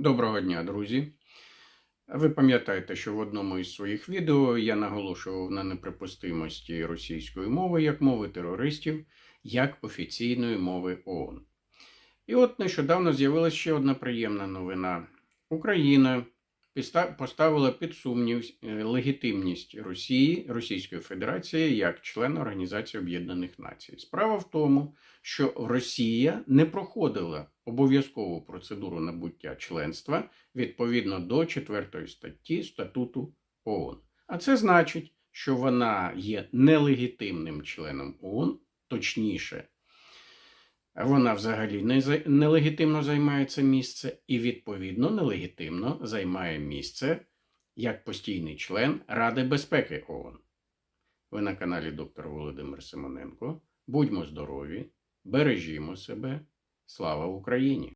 Доброго дня, друзі. Ви пам'ятаєте, що в одному із своїх відео я наголошував на неприпустимості російської мови як мови терористів, як офіційної мови ООН. І от нещодавно з'явилася ще одна приємна новина. Україна поставила під сумнів е, легітимність Росії, Російської Федерації як члена Організації Об'єднаних Націй. Справа в тому, що Росія не проходила обов'язкову процедуру набуття членства відповідно до 4 статті статуту ООН. А це значить, що вона є нелегітимним членом ООН, точніше, вона взагалі нелегітимно займає це місце і, відповідно, нелегітимно займає місце як постійний член Ради безпеки ООН. Ви на каналі доктор Володимир Симоненко. Будьмо здорові, бережімо себе. Слава Україні!